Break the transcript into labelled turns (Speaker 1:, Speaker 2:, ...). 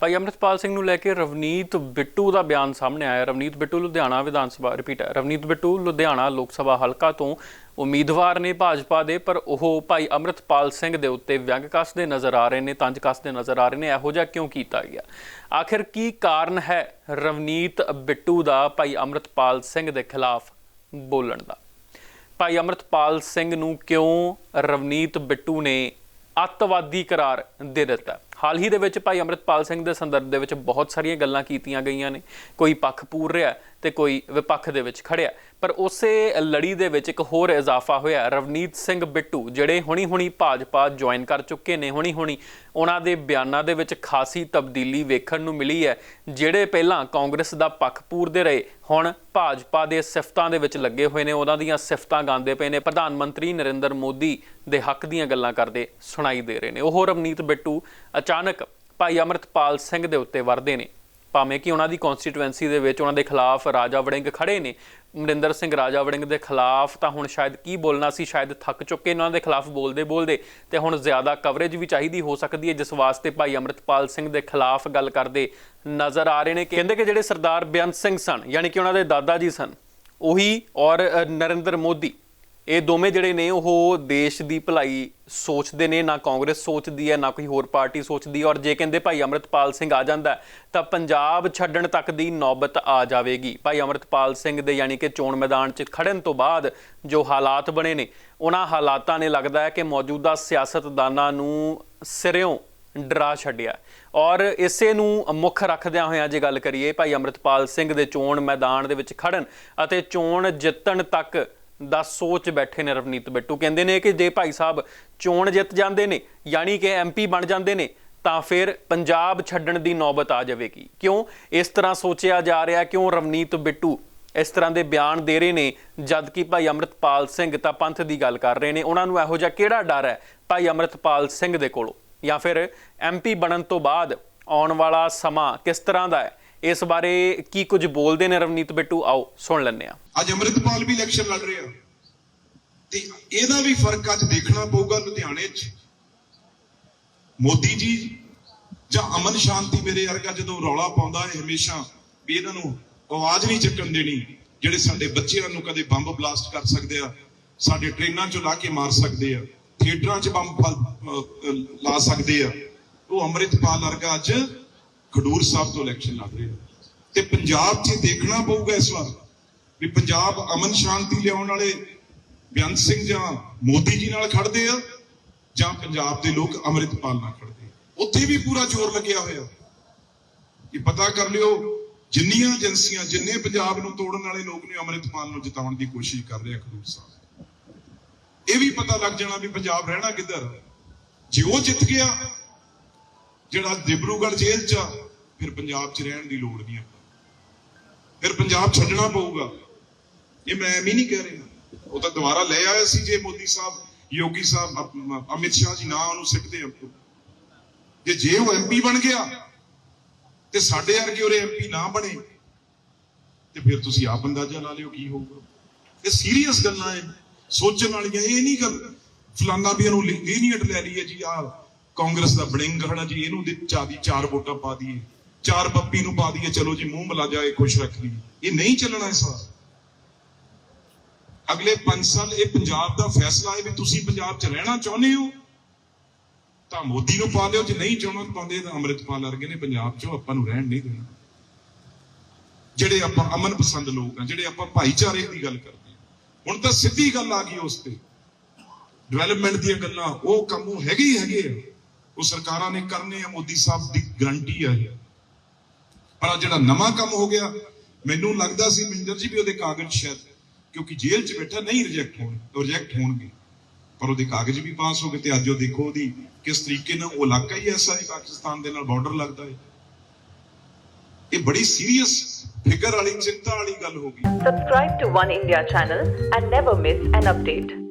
Speaker 1: ਭਾਈ ਅੰਮ੍ਰਿਤਪਾਲ ਸਿੰਘ ਨੂੰ ਲੈ ਕੇ ਰਵਨੀਤ ਬਿੱਟੂ ਦਾ ਬਿਆਨ ਸਾਹਮਣੇ ਆਇਆ। ਰਵਨੀਤ ਬਿੱਟੂ ਲੁਧਿਆਣਾ ਵਿਧਾਨ ਸਭਾ, ਰਿਪੀਟ ਹੈ। ਰਵਨੀਤ ਬਿੱਟੂ ਲੁਧਿਆਣਾ ਲੋਕ ਸਭਾ ਹਲਕਾ ਤੋਂ ਉਮੀਦਵਾਰ ਨੇ ਭਾਜਪਾ ਦੇ, ਪਰ ਉਹ ਭਾਈ ਅੰਮ੍ਰਿਤਪਾਲ ਸਿੰਘ ਦੇ ਉੱਤੇ ਵਿਅੰਗ ਕੱਸਦੇ ਨਜ਼ਰ ਆ ਰਹੇ ਨੇ, ਤੰਜ ਕੱਸਦੇ ਨਜ਼ਰ ਆ ਰਹੇ ਨੇ। ਇਹੋ ਜਿਹਾ ਕਿਉਂ ਕੀਤਾ ਗਿਆ? ਆਖਿਰ ਕੀ ਕਾਰਨ ਹੈ ਰਵਨੀਤ ਬਿੱਟੂ ਦਾ ਭਾਈ ਅੰਮ੍ਰਿਤਪਾਲ ਸਿੰਘ ਦੇ ਖਿਲਾਫ ਬੋਲਣ ਦਾ? ਭਾਈ ਅੰਮ੍ਰਿਤਪਾਲ ਸਿੰਘ ਨੂੰ ਕਿਉਂ ਰਵਨੀਤ ਬਿੱਟੂ ਨੇ ਅੱਤਵਾਦੀ ਕਰਾਰ ਦੇ ਦਿੱਤਾ? ਹਾਲ ਹੀ ਦੇ ਵਿੱਚ ਭਾਈ ਅੰਮ੍ਰਿਤਪਾਲ ਸਿੰਘ ਦੇ ਸੰਦਰਭ ਦੇ ਵਿੱਚ ਬਹੁਤ ਸਾਰੀਆਂ ਗੱਲਾਂ ਕੀਤੀਆਂ ਗਈਆਂ ਨੇ। ਕੋਈ ਪੱਖ ਪੂਰ ਰਿਹਾ ਤੇ ਕੋਈ ਵਿਪੱਖ ਦੇ ਵਿੱਚ ਖੜਿਆ। ਪਰ ਉਸੇ ਲੜੀ ਦੇ ਵਿੱਚ ਇੱਕ ਹੋਰ ਇਜ਼ਾਫਾ ਹੋਇਆ। ਰਵਨੀਤ ਸਿੰਘ ਬਿੱਟੂ, ਜਿਹੜੇ ਹੁਣੀ ਹੁਣੀ ਭਾਜਪਾ ਜੁਆਇਨ ਕਰ ਚੁੱਕੇ ਨੇ ਹੁਣੀ ਹੁਣੀ ਉਹਨਾਂ ਦੇ ਬਿਆਨਾਂ ਦੇ ਵਿੱਚ ਖਾਸੀ ਤਬਦੀਲੀ ਵੇਖਣ ਨੂੰ ਮਿਲੀ ਹੈ, ਜਿਹੜੇ ਪਹਿਲਾਂ ਕਾਂਗਰਸ ਦਾ ਪੱਖ ਪੂਰਦੇ ਰਹੇ, ਹੁਣ ਭਾਜਪਾ ਦੇ ਸਿਫਤਾਂ ਦੇ ਵਿੱਚ ਲੱਗੇ ਹੋਏ ਨੇ, ਉਹਨਾਂ ਦੀਆਂ ਸਿਫਤਾਂ ਗਾਉਂਦੇ ਪਏ ਨੇ। ਪ੍ਰਧਾਨ ਮੰਤਰੀ ਨਰਿੰਦਰ ਮੋਦੀ ਦੇ ਹੱਕ ਦੀਆਂ ਗੱਲਾਂ ਕਰਦੇ ਸੁਣਾਈ ਦੇ ਰਹੇ ਨੇ। ਉਹ ਰਵਨੀਤ ਬਿੱਟੂ ਅਚਾਨਕ ਭਾਈ ਅੰਮ੍ਰਿਤਪਾਲ ਸਿੰਘ ਦੇ ਉੱਤੇ ਵਰਦੇ ਨੇ। ਭਾਵੇਂ ਕਿ ਉਹਨਾਂ ਦੀ ਕਨਸਟੀਟੂਐਂਸੀ ਦੇ ਵਿੱਚ ਉਹਨਾਂ ਦੇ ਖਿਲਾਫ ਰਾਜਾ ਵੜਿੰਗ ਖੜੇ ਨੇ ਮਰਿੰਦਰ ਸਿੰਘ ਰਾਜਾ ਵੜਿੰਗ ਦੇ ਖਿਲਾਫ ਤਾਂ ਹੁਣ ਸ਼ਾਇਦ ਕੀ ਬੋਲਣਾ ਸੀ, ਸ਼ਾਇਦ ਥੱਕ ਚੁੱਕੇ ਨੇ ਉਹਨਾਂ ਦੇ ਖਿਲਾਫ ਬੋਲਦੇ ਬੋਲਦੇ ਤੇ ਹੁਣ ਜ਼ਿਆਦਾ ਕਵਰੇਜ ਵੀ ਚਾਹੀਦੀ ਹੋ ਸਕਦੀ ਹੈ, ਜਿਸ ਵਾਸਤੇ ਭਾਈ ਅੰਮ੍ਰਿਤਪਾਲ ਸਿੰਘ ਦੇ ਖਿਲਾਫ ਗੱਲ ਕਰਦੇ ਨਜ਼ਰ ਆ ਰਹੇ ਨੇ। ਕਹਿੰਦੇ ਕਿ ਜਿਹੜੇ ਸਰਦਾਰ ਬੇਅੰਤ ਸਿੰਘ ਸਨ, ਯਾਨੀ ਕਿ ਉਹਨਾਂ ਦੇ ਦਾਦਾ ਜੀ ਸਨ, ਉਹੀ ਔਰ ਨਰਿੰਦਰ ਮੋਦੀ ਇਹ ਦੋਵੇਂ ਜਿਹੜੇ ਨੇ ਉਹ ਦੇਸ਼ ਦੀ ਭਲਾਈ ਸੋਚਦੇ ਨੇ, ਨਾ ਕਾਂਗਰਸ ਸੋਚਦੀ ਹੈ, ਨਾ ਕੋਈ ਹੋਰ ਪਾਰਟੀ ਸੋਚਦੀ ਔਰ ਜੇ ਕਹਿੰਦੇ ਭਾਈ ਅੰਮ੍ਰਿਤਪਾਲ ਸਿੰਘ ਆ ਜਾਂਦਾ ਤਾਂ ਪੰਜਾਬ ਛੱਡਣ ਤੱਕ ਦੀ ਨੌਬਤ ਆ ਜਾਵੇਗੀ। ਭਾਈ ਅੰਮ੍ਰਿਤਪਾਲ ਸਿੰਘ ਦੇ ਯਾਨੀ ਕਿ ਚੋਣ ਮੈਦਾਨ 'ਚ ਖੜਨ ਤੋਂ ਬਾਅਦ ਜੋ ਹਾਲਾਤ ਬਣੇ ਨੇ, ਉਹਨਾਂ ਹਾਲਾਤਾਂ ਨੇ ਲੱਗਦਾ ਹੈ ਕਿ ਮੌਜੂਦਾ ਸਿਆਸਤਦਾਨਾਂ ਨੂੰ ਸਿਰਿਓਂ ਡਰਾ ਛੱਡਿਆ ਔਰ ਇਸੇ ਨੂੰ ਮੁੱਖ ਰੱਖਦਿਆਂ ਹੋਇਆਂ ਜੇ ਗੱਲ ਕਰੀਏ, ਭਾਈ ਅੰਮ੍ਰਿਤਪਾਲ ਸਿੰਘ ਦੇ ਚੋਣ ਮੈਦਾਨ ਦੇ ਵਿੱਚ ਖੜਨ ਅਤੇ ਚੋਣ ਜਿੱਤਣ ਤੱਕ ਦਾ ਸੋਚ ਬੈਠੇ ਨੇ ਰਵਨੀਤ ਬਿੱਟੂ। ਕਹਿੰਦੇ ਨੇ ਕਿ ਜੇ ਭਾਈ ਸਾਹਿਬ ਚੋਣ ਜਿੱਤ ਜਾਂਦੇ ਨੇ, ਯਾਨੀ ਕਿ ਐਮਪੀ ਬਣ ਜਾਂਦੇ ਨੇ, ਤਾਂ ਫਿਰ ਪੰਜਾਬ ਛੱਡਣ ਦੀ ਨੌਬਤ ਆ ਜਾਵੇਗੀ। ਕਿਉਂ? ਇਸ ਤਰ੍ਹਾਂ ਸੋਚਿਆ ਜਾ ਰਿਹਾ, ਕਿਉਂ ਰਵਨੀਤ ਬਿੱਟੂ ਇਸ ਤਰ੍ਹਾਂ ਦੇ ਬਿਆਨ ਦੇ ਰਹੇ ਨੇ ਜਦ ਕਿ ਭਾਈ ਅੰਮ੍ਰਿਤਪਾਲ ਸਿੰਘ ਤਾਂ ਪੰਥ ਦੀ ਗੱਲ ਕਰ ਰਹੇ ਨੇ। ਉਹਨਾਂ ਨੂੰ ਇਹੋ ਜਿਹਾ ਕਿਹੜਾ ਡਰ ਹੈ ਭਾਈ ਅੰਮ੍ਰਿਤਪਾਲ ਸਿੰਘ ਦੇ ਕੋਲੋਂ? ਜਾਂ ਫਿਰ ਐਮਪੀ ਬਣਨ ਤੋਂ ਬਾਅਦ ਆਉਣ ਵਾਲਾ ਸਮਾਂ ਕਿਸ ਤਰ੍ਹਾਂ ਦਾ ਹੈ? ਇਸ ਬਾਰੇ ਕੀ ਕੁਝ ਬੋਲਦੇ ਨੇ ਰਵਨੀਤ ਬਿੱਟੂ? ਆਓ, ਸੁਣ ਲੈਂਦੇ ਹਾਂ।
Speaker 2: ਅੱਜ ਅੰਮ੍ਰਿਤਪਾਲ ਵੀ ਇਲੈਕਸ਼ਨ ਲੜ ਰਹੇ। ਆ ਤੇ ਇਹਦਾ ਵੀ ਫ਼ਰਕ ਅੱਜ ਦੇਖਣਾ ਪਊਗਾ ਲੁਧਿਆਣੇ 'ਚ। ਮੋਦੀ ਜੀ ਜਾਂ ਅਮਨ ਸ਼ਾਂਤੀ ਮੇਰੇ ਵਰਗਾ ਜਦੋਂ ਰੌਲਾ ਪਾਉਂਦਾ ਹੈ ਹਮੇਸ਼ਾ ਵੀ ਇਹਨਾਂ ਨੂੰ ਆਵਾਜ਼ ਨਹੀਂ ਚੱਕਣ ਦੇਣੀ, ਜਿਹੜੇ ਸਾਡੇ ਬੱਚਿਆਂ ਨੂੰ ਕਦੇ ਬੰਬ ਬਲਾਸਟ ਕਰ ਸਕਦੇ ਆ, ਸਾਡੇ ਟ੍ਰੇਨਾਂ 'ਚੋਂ ਲਾ ਕੇ ਮਾਰ ਸਕਦੇ ਆ, ਥੀਏਟਰਾਂ 'ਚ ਬੰਬ ਲਾ ਸਕਦੇ ਆ। ਉਹ ਅੰਮ੍ਰਿਤਪਾਲ ਵਰਗਾ ਅੱਜ ਖਡੂਰ ਸਾਹਿਬ ਤੋਂ ਇਲੈਕਸ਼ਨ ਲੜ ਰਿਹਾ। ਤੇ ਪੰਜਾਬ 'ਚ ਦੇਖਣਾ ਪਊਗਾ ਇਸ ਵਾਰ ਵੀ ਪੰਜਾਬ ਅਮਨ ਸ਼ਾਂਤੀ ਲਿਆਉਣ ਵਾਲੇ ਬੇਅੰਤ ਸਿੰਘ ਜਾਂ ਮੋਦੀ ਜੀ ਨਾਲ ਖੜਦੇ ਆ, ਜਾਂ ਪੰਜਾਬ ਦੇ ਲੋਕ ਅੰਮ੍ਰਿਤਪਾਲ ਨਾਲ ਖੜਦੇ ਉੱਥੇ ਵੀ ਪੂਰਾ ਜ਼ੋਰ ਲੱਗਿਆ ਹੋਇਆ। ਇਹ ਪਤਾ ਕਰ ਲਿਓ, ਜਿੰਨੀਆਂ ਏਜੰਸੀਆਂ, ਜਿੰਨੇ ਪੰਜਾਬ ਨੂੰ ਤੋੜਨ ਵਾਲੇ ਲੋਕ ਨੇ ਅੰਮ੍ਰਿਤਪਾਲ ਨੂੰ ਜਿਤਾਉਣ ਦੀ ਕੋਸ਼ਿਸ਼ ਕਰ ਰਹੇ ਆ ਖਡੂਰ ਸਾਹਿਬ। ਇਹ ਵੀ ਪਤਾ ਲੱਗ ਜਾਣਾ ਵੀ ਪੰਜਾਬ ਰਹਿਣਾ ਕਿੱਧਰ ਜੇ ਉਹ ਜਿੱਤ ਗਿਆ, ਜਿਹੜਾ ਦਿਬਰੂਗੜ੍ਹ ਜੇਲ੍ਹ 'ਚ ਆ, ਫਿਰ ਪੰਜਾਬ 'ਚ ਰਹਿਣ ਦੀ ਲੋੜ ਨਹੀਂ ਆਪਾਂ ਫਿਰ ਪੰਜਾਬ ਛੱਡਣਾ ਪਊਗਾ। ਇਹ ਮੈਂ ਐਵੇਂ ਨਹੀਂ ਕਹਿ ਰਿਹਾ। ਉਹ ਤਾਂ ਦੁਬਾਰਾ ਲੈ ਆਇਆ ਸੀ ਜੇ ਮੋਦੀ ਸਾਹਿਬ, ਯੋਗੀ ਸਾਹਿਬ ਅਮਿਤ ਸ਼ਾਹ ਜੀ ਨਾ ਉਹਨੂੰ ਸਿੱਟਦੇ ਆ। ਜੇ ਜੇ ਉਹ ਐਮਪੀ ਬਣ ਗਿਆ, ਤੇ ਸਾਡੇ ਵਰਗੇ ਉਹਰੇ ਐਮਪੀ ਨਾ ਬਣੇ, ਤੇ ਫਿਰ ਤੁਸੀਂ ਆਪ ਅੰਦਾਜ਼ਾ ਲਾ ਲਿਓ ਕੀ ਹੋਊਗਾ। ਇਹ ਸੀਰੀਅਸ ਗੱਲਾਂ ਐ ਸੋਚਣ ਵਾਲੀਆਂ ਇਹ ਨਹੀਂ ਗੱਲ, ਫਲਾਨਾ ਵੀ ਇਹਨੂੰ ਲੀਨੀਅਟ ਲੈ ਲਈਏ ਜੀ ਆ ਕਾਂਗਰਸ ਦਾ ਬੜਿੰਗ ਖੜਾ ਜੀ, ਇਹਨੂੰ ਦੇ ਚਾਦੀ ਚਾਰ ਵੋਟਾਂ ਪਾ ਦਈਏ, ਚਾਰ ਪੱਪੀ ਨੂੰ ਪਾ ਦਈਏ, ਚਲੋ ਜੀ ਮੂੰਹ ਮਿਲਾ ਜਾਏ, ਖੁਸ਼ ਰੱਖ ਲਈ ਇਹ ਨਹੀਂ ਚੱਲਣਾ ਇਸ ਵਾਰ। ਅਗਲੇ 5 ਸਾਲ ਇਹ ਪੰਜਾਬ ਦਾ ਫੈਸਲਾ ਹੈ ਵੀ ਤੁਸੀਂ ਪੰਜਾਬ 'ਚ ਰਹਿਣਾ ਚਾਹੁੰਦੇ ਹੋ, ਤਾਂ ਮੋਦੀ ਨੂੰ ਪਾ ਲਿਓ, ਜੇ ਨਹੀਂ ਚਾਹੁੰਦੇ ਪਾਉਂਦੇ, ਤਾਂ ਅੰਮ੍ਰਿਤਪਾਲ ਵਰਗੇ ਨੇ ਪੰਜਾਬ 'ਚੋਂ ਆਪਾਂ ਨੂੰ ਰਹਿਣ ਨਹੀਂ ਦੇਣਾ। ਜਿਹੜੇ ਆਪਾਂ ਅਮਨ ਪਸੰਦ ਲੋਕ ਆ, ਜਿਹੜੇ ਆਪਾਂ ਭਾਈਚਾਰੇ ਦੀ ਗੱਲ ਕਰਦੇ ਹਾਂ ਹੁਣ ਤਾਂ ਸਿੱਧੀ ਗੱਲ ਆ ਗਈ ਉਸ ਤੇ। ਡਿਵੈਲਪਮੈਂਟ ਦੀਆਂ ਗੱਲਾਂ, ਉਹ ਕੰਮ ਉਹ ਹੈਗੇ ਹੀ ਹੈਗੇ ਆ। ਉਹ ਸਰਕਾਰਾਂ ਨੇ ਕਰਨੇ ਆ, ਮੋਦੀ ਸਾਹਿਬ ਦੀ ਗਰੰਟੀ ਆ ਪਰ ਜਿਹੜਾ ਨਵਾਂ ਕੰਮ ਹੋ ਗਿਆ, ਮੈਨੂੰ ਲੱਗਦਾ ਸੀ ਮਿੰਦਰ ਜੀ ਵੀ ਉਹਦੇ ਕਾਗਜ਼ ਸ਼ਾਇਦ ਕਿਉਂਕਿ ਜੇਲ੍ਹ 'ਚ ਬੈਠਾ ਨਹੀਂ ਰਿਜੈਕਟ ਹੋਣ ਰਿਜੈਕਟ ਹੋਣਗੇ। ਪਰ ਉਹਦੇ ਕਾਗਜ਼ ਵੀ ਪਾਸ ਹੋ ਗਏ ਤੇ ਅੱਜ ਉਹ ਦੇਖੋ ਉਹਦੀ ਕਿਸ ਤਰੀਕੇ ਨਾਲ, ਉਹ ਇਲਾਕਾ ਹੀ ਐਸਾ ਹੈ ਪਾਕਿਸਤਾਨ ਦੇ ਨਾਲ ਬਾਰਡਰ ਲੱਗਦਾ ਹੈ। ਇਹ ਬੜੀ ਸੀਰੀਅਸ ਫਿਕਰ ਵਾਲੀ, ਚਿੰਤਾ ਵਾਲੀ ਗੱਲ ਹੋ ਗਈ।
Speaker 3: Subscribe to One India channel and never miss an update.